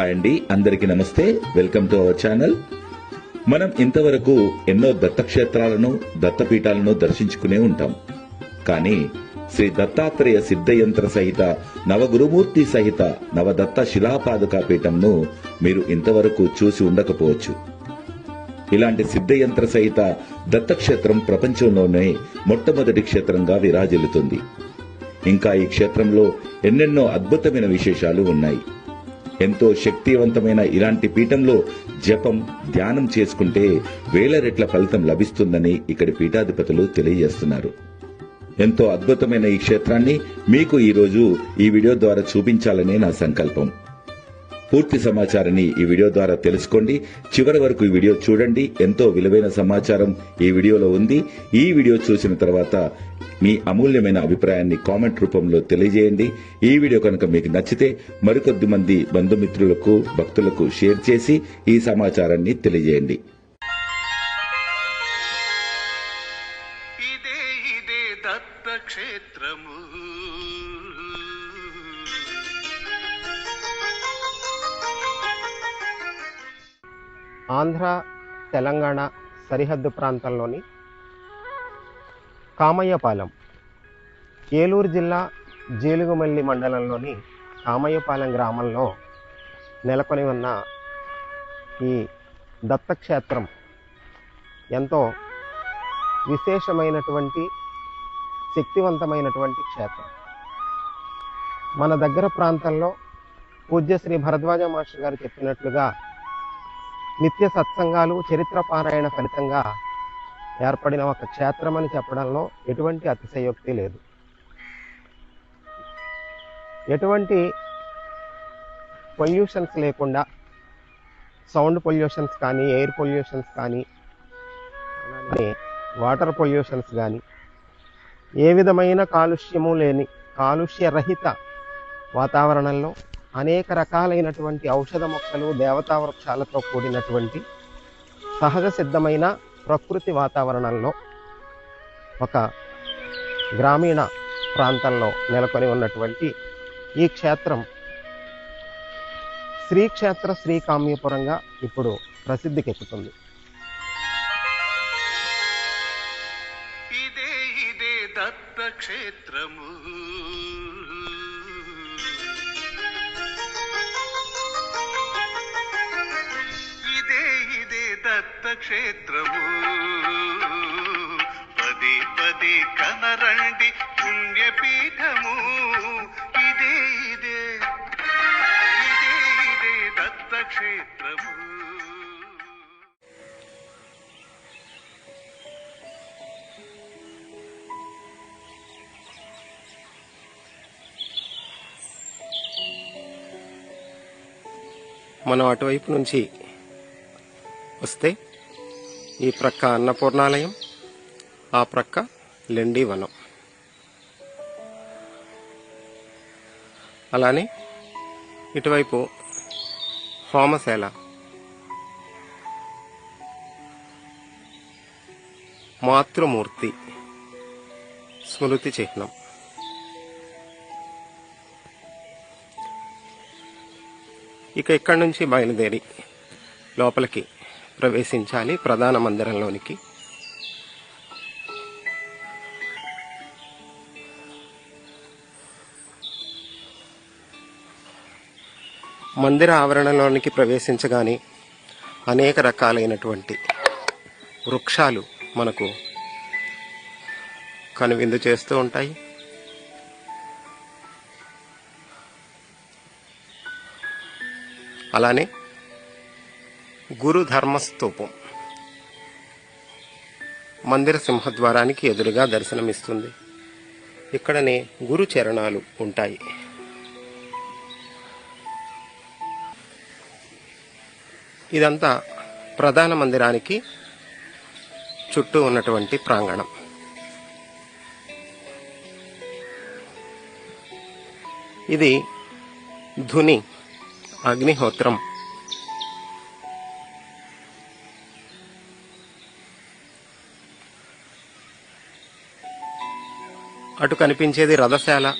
Hi అండి అందరికీ నమస్తే. Welcome to our channel. మనం ఇంతవరకు ఎన్నో దత్తక్షేత్రాలను దత్తపీఠాలను దర్శించుకునే ఉంటాం. కానీ శ్రీ దత్తాత్రేయ సిద్ధయంత్ర సహిత నవగురుమూర్తి సహిత నవదత్త శిలాపాదుకా పీఠంను మీరు ఇంతవరకు చూసి ఉండకపోవచ్చు. ఇలాంటి సిద్ధయంత్ర సహిత దత్తక్షేత్రం ప్రపంచంలోనే మొట్టమొదటి క్షేత్రంగా విరాజిల్లుతుంది. ఇంకా ఈ క్షేత్రంలో ఎన్నెన్నో అద్భుతమైన విశేషాలు ఉన్నాయి. ఎంతో శక్తివంతమైన ఇలాంటి పీఠంలో జపం ధ్యానం చేసుకుంటే వేల రెట్ల ఫలితం లభిస్తుందని ఇక్కడి పీఠాధిపతులు తెలియజేస్తున్నారు. ఎంతో అద్భుతమైన ఈ క్షేత్రాన్ని మీకు ఈరోజు ఈ వీడియో ద్వారా చూపించాలనే నా సంకల్పం. పూర్తి సమాచారాన్ని ఈ వీడియో ద్వారా తెలుసుకోండి. చివరి వరకు ఈ వీడియో చూడండి. ఎంతో విలువైన సమాచారం ఈ వీడియోలో ఉంది. ఈ వీడియో చూసిన తర్వాత మీ అమూల్యమైన అభిప్రాయాన్ని కామెంట్ రూపంలో తెలియజేయండి. ఈ వీడియో కనుక మీకు నచ్చితే మరికొద్ది మంది బంధుమిత్రులకు భక్తులకు షేర్ చేసి ఈ సమాచారాన్ని తెలియజేయండి. ఆంధ్ర తెలంగాణ సరిహద్దు ప్రాంతంలోని కామయ్యపాలెం ఏలూరు జిల్లా జీలుగుమల్లి మండలంలోని కామయ్యపాలెం గ్రామంలో నెలకొని ఉన్న ఈ దత్తక్షేత్రం ఎంతో విశేషమైనటువంటి శక్తివంతమైనటువంటి క్షేత్రం. మన దగ్గర ప్రాంతంలో పూజ్య శ్రీ భరద్వాజ మాస్టర్ గారు చెప్పినట్లుగా నిత్య సత్సంగాలు చరిత్ర పారాయణ ఫలితంగా ఏర్పడిన ఒక క్షేత్రం అని చెప్పడంలో ఎటువంటి అతిశయోక్తి లేదు. ఎటువంటి పొల్యూషన్స్ లేకుండా సౌండ్ పొల్యూషన్స్ కానీ ఎయిర్ పొల్యూషన్స్ కానీ వాటర్ పొల్యూషన్స్ కానీ ఏ విధమైన కాలుష్యము లేని కాలుష్య రహిత వాతావరణంలో అనేక రకాలైనటువంటి ఔషధ మొక్కలు దేవతా వృక్షాలతో కూడినటువంటి సహజ సిద్ధమైన ప్రకృతి వాతావరణంలో ఒక గ్రామీణ ప్రాంతంలో నెలకొని ఉన్నటువంటి ఈ క్షేత్రం శ్రీక్షేత్ర శ్రీకామ్యపురంగా ఇప్పుడు ప్రసిద్ధికెక్కుతుంది. ఇదే ఇదే క్షేత్రము ఇదే దత్త క్షేత్రము పదే పదే కనరండి పుణ్యపీఠము. ఇదే ఇదే ఇదే ఇదే దత్త మనం అటువైపు నుంచి వస్తే ఈ ప్రక్క అన్నపూర్ణాలయం ఆ ప్రక్క లెండి వనం. అలానే ఇటువైపు హోమశాల. మాతృమూర్తి స్మృతి చిహ్నం. ఇక ఇక్కడి నుంచి బయలుదేరి లోపలికి. ప్రవేశించాలి ప్రధాన మందిరంలోనికి. మందిర ఆవరణలోనికి ప్రవేశించగానే అనేక రకాలైనటువంటి వృక్షాలు మనకు కనువిందు చేస్తూ ఉంటాయి. అలానే గురుధర్మస్తూపం. మందిర సింహద్వారానికి ఎదురుగా దర్శనమిస్తుంది. ఇక్కడనే గురు చరణాలు ఉంటాయి. ఇదంతా ప్రధాన మందిరానికి చుట్టూ ఉన్నటువంటి ప్రాంగణం. ఇది ధుని అగ్నిహోత్రం అటు కనిపించేది రథశాల.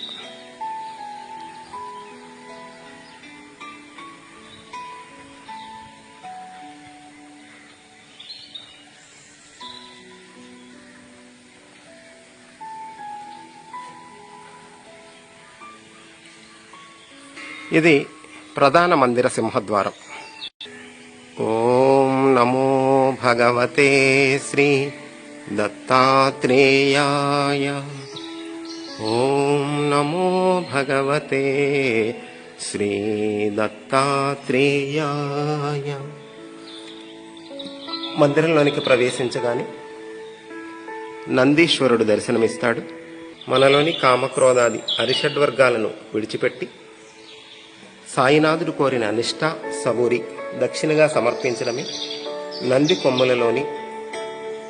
ఇది ప్రధాన మందిర సింహద్వారం. ఓం నమో భగవతే శ్రీ దత్తాత్రేయాయ. ఓం నమో భగవతే శ్రీ దత్తాత్రేయాయ. మందిరంలోనికి ప్రవేశించగానే నందీశ్వరుడు దర్శనమిస్తాడు. మనలోని కామక్రోధాది అరిషడ్వర్గాలను విడిచిపెట్టి సాయినాథుడు కోరిన నిష్ఠ సబూరి దక్షిణగా సమర్పించడమే నంది కొమ్మలలోని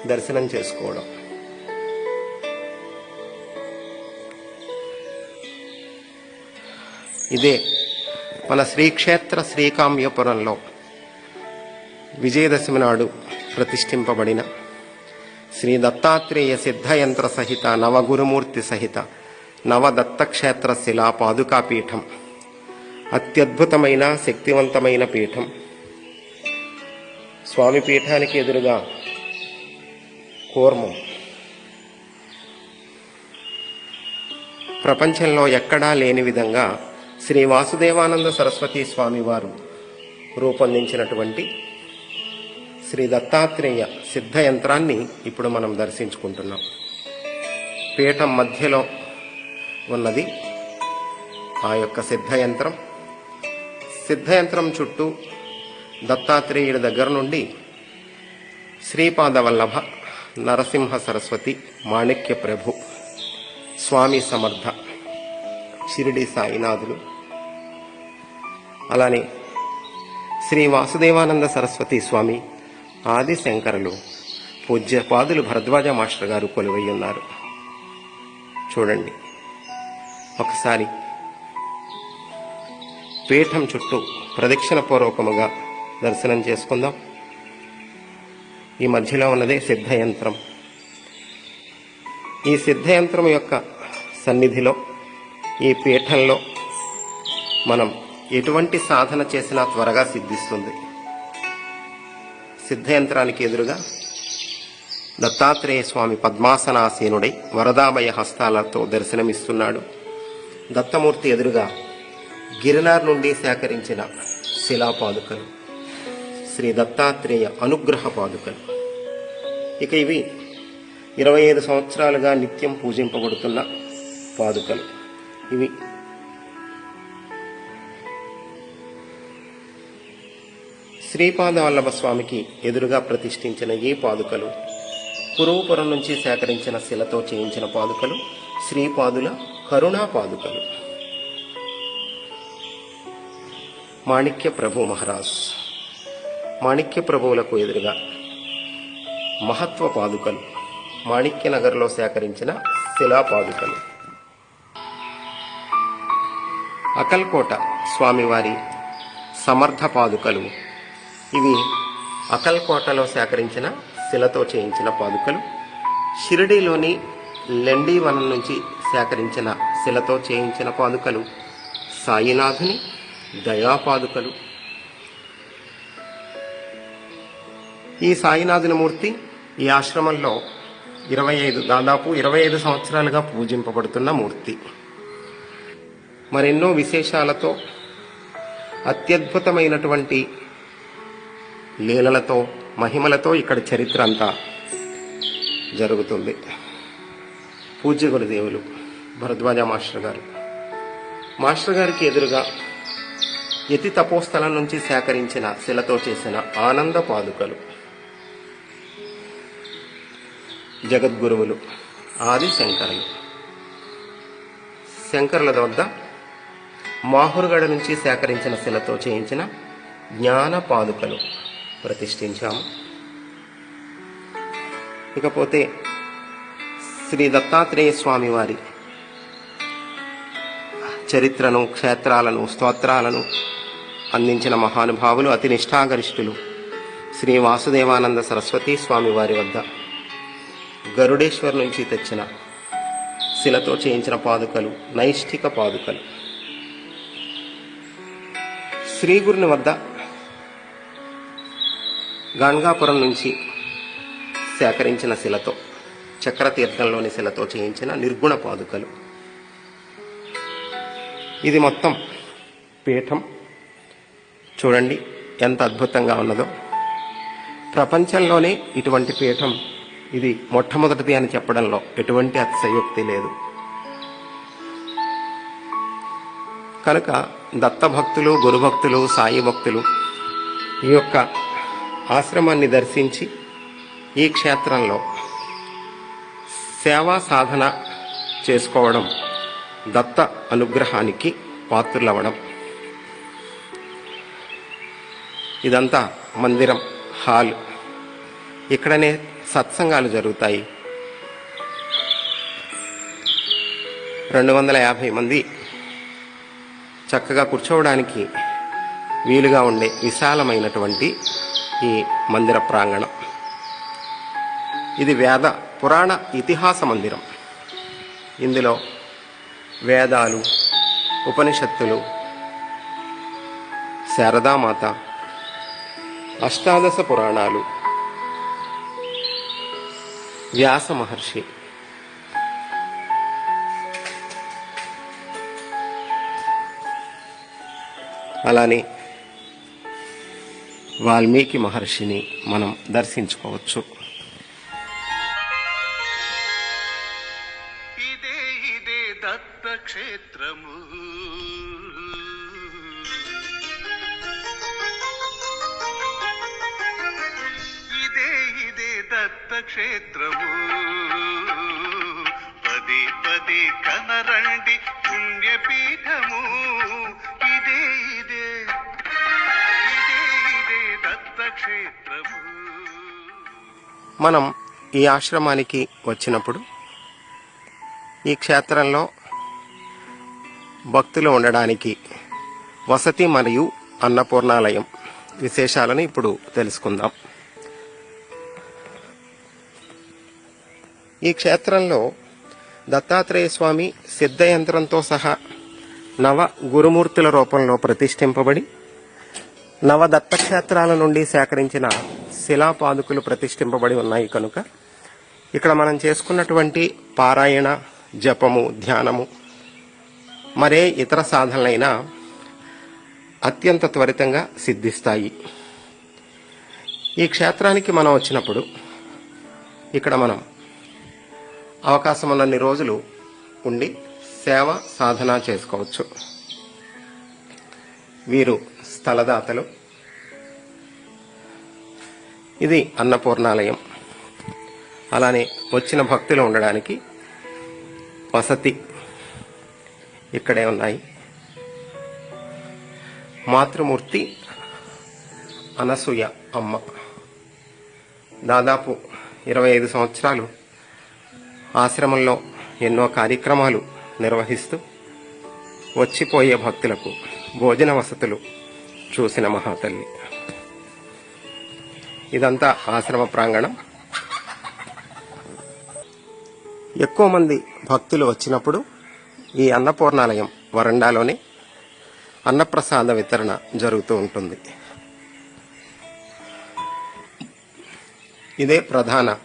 దర్శనం చేసుకోవడం. ఇదే మన శ్రీక్షేత్ర శ్రీకామ్యపురంలో విజయదశమి నాడు ప్రతిష్ఠింపబడిన శ్రీ దత్తాత్రేయ సిద్ధయంత్ర సహిత నవగురుమూర్తి సహిత నవదత్తక్షేత్ర శిలా పాదుకా పీఠం అత్యద్భుతమైన శక్తివంతమైన పీఠం. స్వామి పీఠానికి ఎదురుగా కూర్మం. ప్రపంచంలో ఎక్కడా లేని విధంగా శ్రీ వాసుదేవానంద సరస్వతి స్వామి వారు రూపొందించినటువంటి శ్రీ దత్తాత్రేయ సిద్ధ యంత్రాన్ని ఇప్పుడు మనం దర్శించుకుంటున్నాం. పీఠం మధ్యలో ఉన్నది ఆ యొక్క సిద్ధ యంత్రం సిద్ధయంత్రం చుట్టూ దత్తాత్రేయుడి దగ్గర నుండి శ్రీపాద వల్లభ నరసింహ సరస్వతి మాణిక్య ప్రభు స్వామి సమర్థ షిరిడి సాయినాథులు అలానే శ్రీ వాసుదేవానంద సరస్వతి స్వామి ఆదిశంకరులు పూజ్యపాదులు భరద్వాజ మాస్టర్ గారు కొలువై ఉన్నారు. చూడండి. ఒకసారి పీఠం చుట్టూ ప్రదక్షిణ పూర్వకముగా దర్శనం చేసుకుందాం. ఈ మధ్యలో ఉన్నదే సిద్ధయంత్రం. ఈ సిద్ధయంత్రం యొక్క సన్నిధిలో ఈ పీఠంలో మనం ఎటువంటి సాధన చేసినా త్వరగా సిద్ధిస్తుంది. సిద్ధయంత్రానికి ఎదురుగా దత్తాత్రేయ స్వామి పద్మాసనాసీనుడై వరదాభయ హస్తాలతో దర్శనమిస్తున్నాడు. దత్తమూర్తి ఎదురుగా గిరినార్ నుండి సేకరించిన శిలా పాదుకలు శ్రీ దత్తాత్రేయ అనుగ్రహ పాదుకలు. ఇక ఇవి ఇరవై ఐదు సంవత్సరాలుగా నిత్యం పూజింపబడుతున్న పాదుకలు. ఇవి శ్రీపాదవల్లభ స్వామికి ఎదురుగా ప్రతిష్ఠించిన ఈ పాదుకలు పురువుపురం నుంచి సేకరించిన శిలతో చేయించిన పాదుకలు శ్రీపాదుల కరుణా పాదుకలు. మాణిక్య ప్రభు మహారాజ్ మాణిక్య ప్రభువులకు ఎదురుగా మహత్వ పాదుకలు మాణిక్య నగర్లో సేకరించిన శిలా పాదుకలు. అకల్కోట స్వామివారి సమర్థ పాదుకలు ఇవి అకల్కోటలో సేకరించిన శిలతో చేయించిన పాదుకలు. షిరిడీలోని లెండీ వనం నుంచి సేకరించిన శిలతో చేయించిన పాదుకలు. సాయినాథుని దయాపాదుకలు ఈ సాయినాథుని మూర్తి ఈ ఆశ్రమంలో ఇరవై ఐదు దాదాపు ఇరవై ఐదు సంవత్సరాలుగా పూజింపబడుతున్న మూర్తి. మరెన్నో విశేషాలతో అత్యద్భుతమైనటువంటి లీలలతో మహిమలతో ఇక్కడ చరిత్ర అంతా జరుగుతుంది. పూజ్య గురుదేవులు భరద్వాజ మాస్టర్ గారు. మాస్టర్ గారికి ఎదురుగా యతి తపోస్థలం నుంచి సేకరించిన శిలతో చేసిన ఆనంద పాదుకలు. జగద్గురువులు ఆది శంకరులు శంకరుల వద్ద మాహురుగడ నుంచి సేకరించిన శిలతో చేయించిన జ్ఞాన పాదుకలు. ప్రతిష్ఠించాము. ఇకపోతే శ్రీ దత్తాత్రేయ స్వామి వారి చరిత్రను క్షేత్రాలను స్తోత్రాలను అందించిన మహానుభావులు అతి నిష్ఠాగరిష్ఠులు శ్రీ వాసుదేవానంద సరస్వతి స్వామి వారి వద్ద గరుడేశ్వర్ నుంచి తెచ్చిన శిలతో చేయించిన పాదుకలు నైష్ఠిక పాదుకలు. శ్రీగురుని వద్ద గాన్గాపురం నుంచి సేకరించిన శిలతో చక్రతీర్థంలోని శిలతో చేయించిన నిర్గుణ పాదుకలు. ఇది మొత్తం పీఠం. చూడండి ఎంత అద్భుతంగా ఉన్నదో. ప్రపంచంలోనే ఇటువంటి పీఠం. ఇది మొట్టమొదటిది అని చెప్పడంలో ఎటువంటి అతిశయోక్తి లేదు. కనుక దత్త భక్తులు గురుభక్తులు సాయి భక్తులు ఈ యొక్క ఆశ్రమాన్ని దర్శించి ఈ క్షేత్రంలో సేవా సాధన చేసుకోవడం దత్త అనుగ్రహానికి పాత్రులవ్వడం. ఇదంతా మందిరం హాల్. ఇక్కడనే సత్సంగాలు జరుగుతాయి. రెండు వందల యాభై మంది చక్కగా కూర్చోవడానికి వీలుగా ఉండే విశాలమైనటువంటి ఈ మందిర ప్రాంగణం. ఇది వేద పురాణ ఇతిహాస మందిరం. ఇందులో వేదాలు ఉపనిషత్తులు శారదామాత అష్టాదశ పురాణాలు వ్యాస మహర్షి. అలానే వాల్మీకి మహర్షిని మనం దర్శించుకోవచ్చు. ఇదే ఇదే దత్త క్షేత్రము ఇదే ఇదే దత్త క్షేత్రము పదే పదే కనరండి పుణ్యపీఠము. మనం ఈ ఆశ్రమానికి వచ్చినప్పుడు ఈ క్షేత్రంలో భక్తులు ఉండడానికి వసతి మరియు అన్నపూర్ణాలయం విశేషాలను ఇప్పుడు తెలుసుకుందాం. ఈ క్షేత్రంలో దత్తాత్రేయ స్వామి సిద్ధ యంత్రంతో సహా నవ గురుమూర్తుల రూపంలో ప్రతిష్ఠింపబడి నవదత్తక్షేత్రాల నుండి సేకరించిన శిలాపాదుకులు ప్రతిష్ఠింపబడి ఉన్నాయి కనుక ఇక్కడ మనం చేసుకున్నటువంటి పారాయణ జపము ధ్యానము మరే ఇతర సాధనలైనా అత్యంత త్వరితంగా సిద్ధిస్తాయి. ఈ క్షేత్రానికి మనం వచ్చినప్పుడు ఇక్కడ మనం అవకాశం ఉన్నన్ని రోజులు ఉండి సేవ సాధన చేసుకోవచ్చు. వీరు స్థలదాతలు. ఇది అన్నపూర్ణాలయం. అలానే వచ్చిన భక్తులు ఉండడానికి వసతి ఇక్కడే ఉన్నాయి. మాతృమూర్తి అనసూయ అమ్మ. దాదాపు ఇరవై ఐదు సంవత్సరాలు ఆశ్రమంలో ఎన్నో కార్యక్రమాలు నిర్వహిస్తూ వచ్చిపోయే భక్తులకు భోజన వసతులు చూసిన మహాతల్లి. ఇదంతా ఆశ్రమ ప్రాంగణం. ఎక్కువ మంది భక్తులు వచ్చినప్పుడు ఈ అన్నపూర్ణాలయం వరండాలోనే అన్నప్రసాద వితరణ జరుగుతూ ఉంటుంది. ఇదే ప్రధాన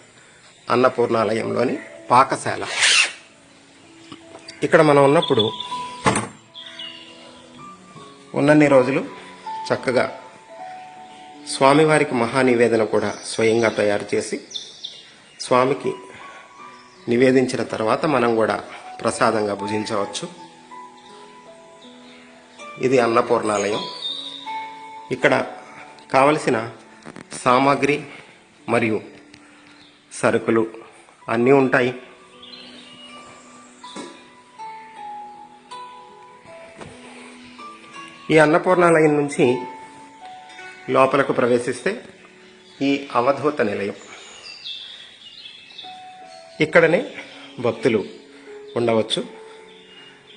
అన్నపూర్ణాలయంలోని పాకశాల. ఇక్కడ మనం ఉన్నప్పుడు ఉన్నన్ని రోజులు చక్కగా స్వామివారికి మహానివేదన కూడా స్వయంగా తయారు చేసి స్వామికి నివేదించిన తర్వాత మనం కూడా ప్రసాదంగా భుజించవచ్చు. ఇది అన్నపూర్ణాలయం. ఇక్కడ కావలసిన సామాగ్రి మరియు సరుకులు అన్నీ ఉంటాయి. ఈ అన్నపూర్ణాలయం నుంచి లోపలకు ప్రవేశిస్తే ఈ అవధూత నిలయం. ఇక్కడనే భక్తులు ఉండవచ్చు.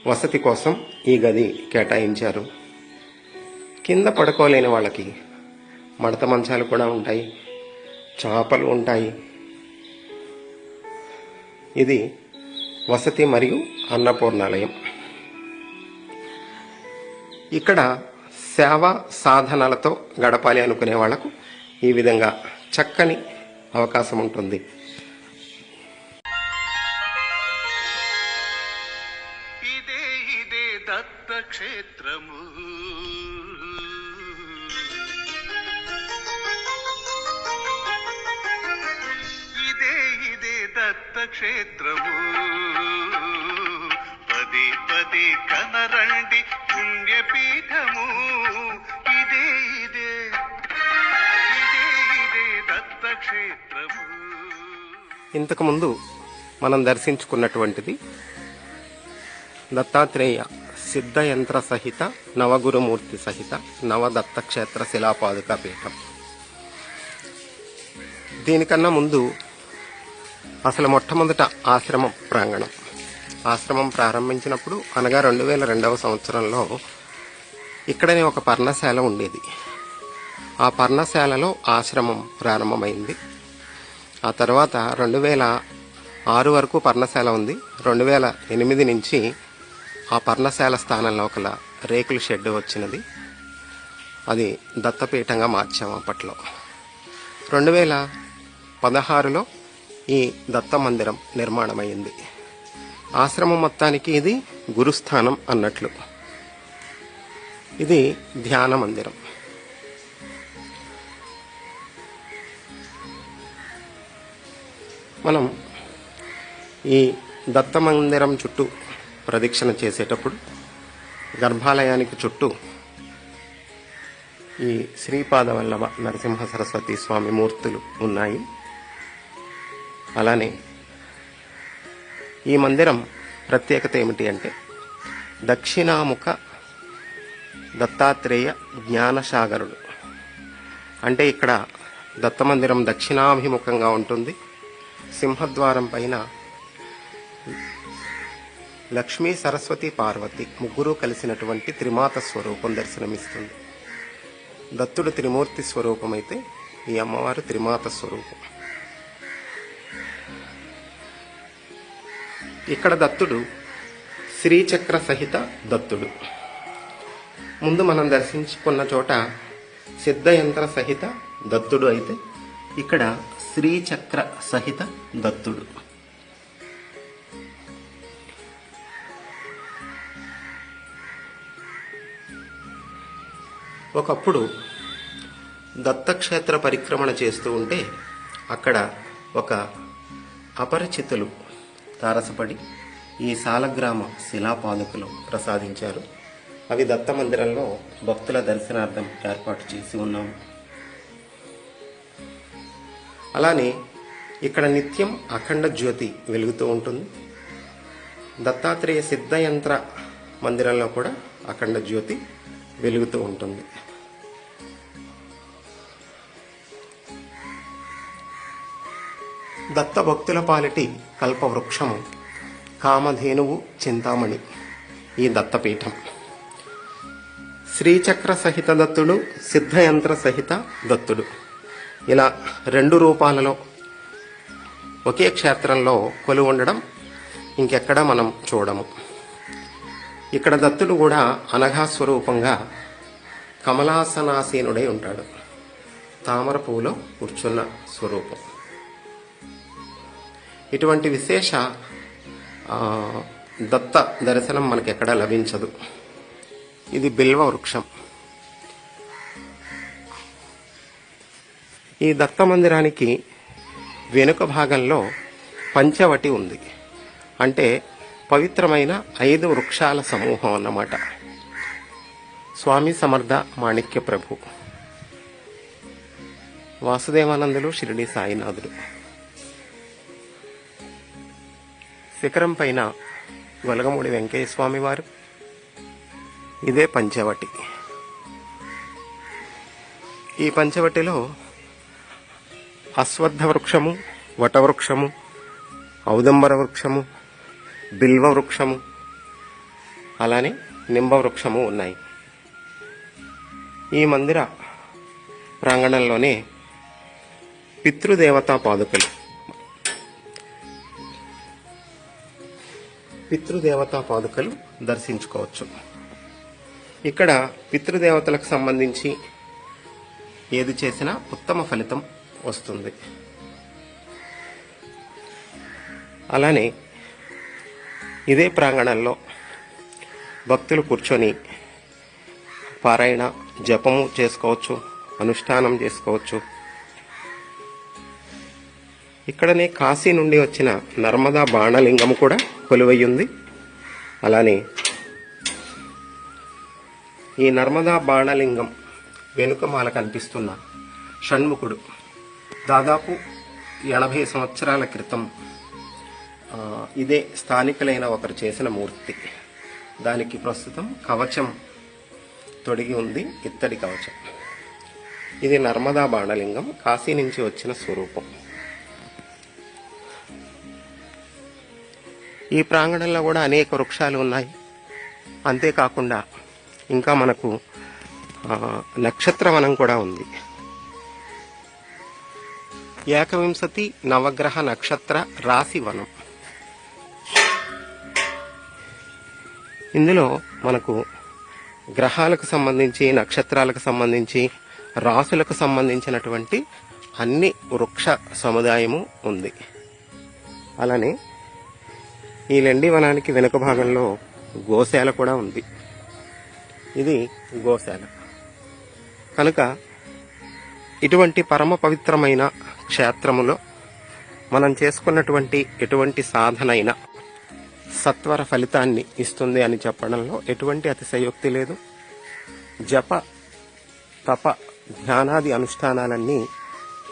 వసతి కోసం ఈ గది కేటాయించారు. కింద పడుకోలేని వాళ్ళకి మడత మంచాలు కూడా ఉంటాయి. చాపలు ఉంటాయి. ఇది వసతి మరియు అన్నపూర్ణాలయం. ఇక్కడ సేవా సాధనలతో గడపాలి అనుకునే వాళ్ళకు ఈ విధంగా చక్కని అవకాశం ఉంటుంది. ఇదే దత్త క్షేత్రము ఇదే ఇదే దత్త క్షేత్రము పదే పదే కనరండి పుణ్యపీఠము. ఇదే ఇదే ఇదే ఇదే దత్తక్షేత్రము. ఇంతకుముందు మనం దర్శించుకున్నటువంటిది దత్తాత్రేయ సిద్ధ యంత్ర సహిత నవగురుమూర్తి సహిత నవదత్తక్షేత్ర శిలాపాదుక పీఠం. దీనికన్నా ముందు అసలు మొట్టమొదట ఆశ్రమం ప్రాంగణం. ఆశ్రమం ప్రారంభించినప్పుడు అనగా రెండు వేల రెండవ సంవత్సరంలో ఇక్కడనే ఒక పర్ణశాల ఉండేది. ఆ పర్ణశాలలో ఆశ్రమం ప్రారంభమైంది. ఆ తర్వాత రెండు వేల ఆరు వరకు పర్ణశాల ఉంది. రెండు వేల ఎనిమిది నుంచి ఆ పర్ణశాల స్థానంలో ఒక రేకుల షెడ్ వచ్చినది. అది దత్తపీఠంగా మార్చాం అప్పట్లో. రెండు వేల పదహారులో ఈ దత్త మందిరం నిర్మాణమైంది. ఆశ్రమం మొత్తానికి ఇది గురుస్థానం అన్నట్లు. ఇది ధ్యాన మందిరం. మనం ఈ దత్త మందిరం చుట్టూ ప్రదక్షిణ చేసేటప్పుడు గర్భాలయానికి చుట్టూ ఈ శ్రీపాదవల్లభ నరసింహ సరస్వతి స్వామి మూర్తులు ఉన్నాయి. అలానే ఈ మందిరం ప్రత్యేకత ఏమిటి అంటే దక్షిణాముఖ దత్తాత్రేయ జ్ఞానసాగరుడు. అంటే ఇక్కడ దత్త మందిరం దక్షిణాభిముఖంగా ఉంటుంది. సింహద్వారం పైన లక్ష్మీ సరస్వతి పార్వతి ముగ్గురు కలిసినటువంటి త్రిమాత స్వరూపం దర్శనమిస్తుంది. దత్తుడు త్రిమూర్తి స్వరూపమైతే ఈ అమ్మవారు త్రిమాత స్వరూపం. ఇక్కడ దత్తుడు శ్రీచక్ర సహిత దత్తుడు. ముందు మనం దర్శించుకున్న చోట సిద్ధయంత్ర సహిత దత్తుడు అయితే ఇక్కడ శ్రీచక్ర సహిత దత్తుడు. ఒకప్పుడు దత్తక్షేత్ర పరిక్రమణ చేస్తూ ఉంటే అక్కడ ఒక అపరిచితులు తారసపడి ఈ సాలగ్రామ శిలాపాదుకలు ప్రసాదించారు. అవి దత్త మందిరంలో భక్తుల దర్శనార్థం ఏర్పాటు చేసి ఉన్నాము అలానే ఇక్కడ నిత్యం అఖండ జ్యోతి వెలుగుతూ ఉంటుంది. దత్తాత్రేయ సిద్ధయంత్ర మందిరంలో కూడా అఖండ జ్యోతి వెలుగుతూ ఉంటుంది. దత్త భక్తుల పాలిటి కల్పవృక్షము కామధేనువు చింతామణి ఈ దత్తపీఠం. శ్రీచక్ర సహిత దత్తుడు. సిద్ధయంత్ర సహిత దత్తుడు ఇలా రెండు రూపాలలో ఒకే క్షేత్రంలో కొలు ఉండడం ఇంకెక్కడ మనం చూడము. ఇక్కడ దత్తుడు కూడా అనఘా స్వరూపంగా కమలాసనాసీనుడై ఉంటాడు. తామర పువ్వులో కూర్చున్న స్వరూపం. ఇటువంటి విశేష దత్త దర్శనం మనకి ఎక్కడా లభించదు. ఇది బిల్వ వృక్షం. ఈ దత్త మందిరానికి వెనుక భాగంలో పంచవటి ఉంది. అంటే పవిత్రమైన ఐదు వృక్షాల సమూహం అన్నమాట. స్వామి సమర్థ మాణిక్య ప్రభు వాసుదేవానందులు షిరిడి సాయినాథుడు శిఖరం పైన గొలగమూడి వెంకయ్య స్వామి వారు. ఇదే పంచవటి. ఈ పంచవటిలో అశ్వత్థ వృక్షము వటవృక్షము ఔదంబర వృక్షము బిల్వ వృక్షము అలానే నింబ వృక్షము ఉన్నాయి. ఈ మందిర ప్రాంగణంలోనే పితృదేవతా పాదుకలు. పితృదేవతా పాదుకలు దర్శించుకోవచ్చు. ఇక్కడ పితృదేవతలకు సంబంధించి ఏది చేసినా ఉత్తమ ఫలితం వస్తుంది. అలానే ఇదే ప్రాంగణంలో భక్తులు కూర్చొని పారాయణ జపము చేసుకోవచ్చు అనుష్ఠానం చేసుకోవచ్చు. ఇక్కడనే కాశీ నుండి వచ్చిన నర్మదా బాణలింగం కూడా కొలువయ్యుంది. అలానే ఈ నర్మదా బాణలింగం వెనుకమాల కనిపిస్తున్న షణ్ముఖుడు దాదాపు ఎనభై సంవత్సరాల క్రితం ఇదే స్థానికులైన ఒకరు చేసిన మూర్తి. దానికి ప్రస్తుతం కవచం తొడిగి ఉంది ఇత్తడి కవచం. ఇది నర్మదా బాణలింగం కాశీ నుంచి వచ్చిన స్వరూపం. ఈ ప్రాంగణంలో కూడా అనేక వృక్షాలు ఉన్నాయి. అంతేకాకుండా ఇంకా మనకు నక్షత్రవనం కూడా ఉంది. ఏకవింశతి నవగ్రహ నక్షత్ర రాశి వనం ఇందులో మనకు గ్రహాలకు సంబంధించి నక్షత్రాలకు సంబంధించి రాసులకు సంబంధించినటువంటి అన్ని వృక్ష సముదాయము ఉంది. అలానే ఈ లెండి వనానికి వెనుక భాగంలో గోశాల కూడా ఉంది. ఇది గోశాల. కనుక ఇటువంటి పరమ పవిత్రమైన క్షేత్రములో మనం చేసుకున్నటువంటి ఎటువంటి సాధనైన సత్వర ఫలితాన్ని ఇస్తుంది అని చెప్పడంలో ఎటువంటి అతిశయోక్తి లేదు. జప తప ధ్యానాది అనుష్ఠానాలన్నీ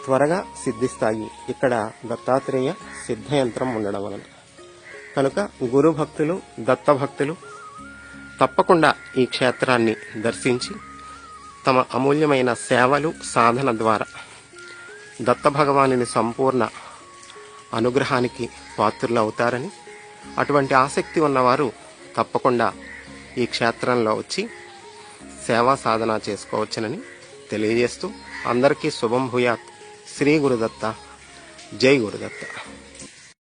త్వరగా సిద్ధిస్తాయి. ఇక్కడ దత్తాత్రేయ సిద్ధయంత్రం ఉండడం వలన. కనుక గురు భక్తులు దత్త భక్తులు తప్పకుండా ఈ క్షేత్రాన్ని దర్శించి తమ అమూల్యమైన సేవలు సాధన ద్వారా దత్త భగవానుని సంపూర్ణ అనుగ్రహానికి పాత్రులు అవుతారని అటువంటి ఆసక్తి ఉన్నవారు తప్పకుండా ఈ క్షేత్రంలో వచ్చి సేవా సాధన చేసుకోవచ్చునని తెలియజేస్తూ అందరికీ శుభం భూయాత్ శ్రీ గురుదత్త. జై గురుదత్త.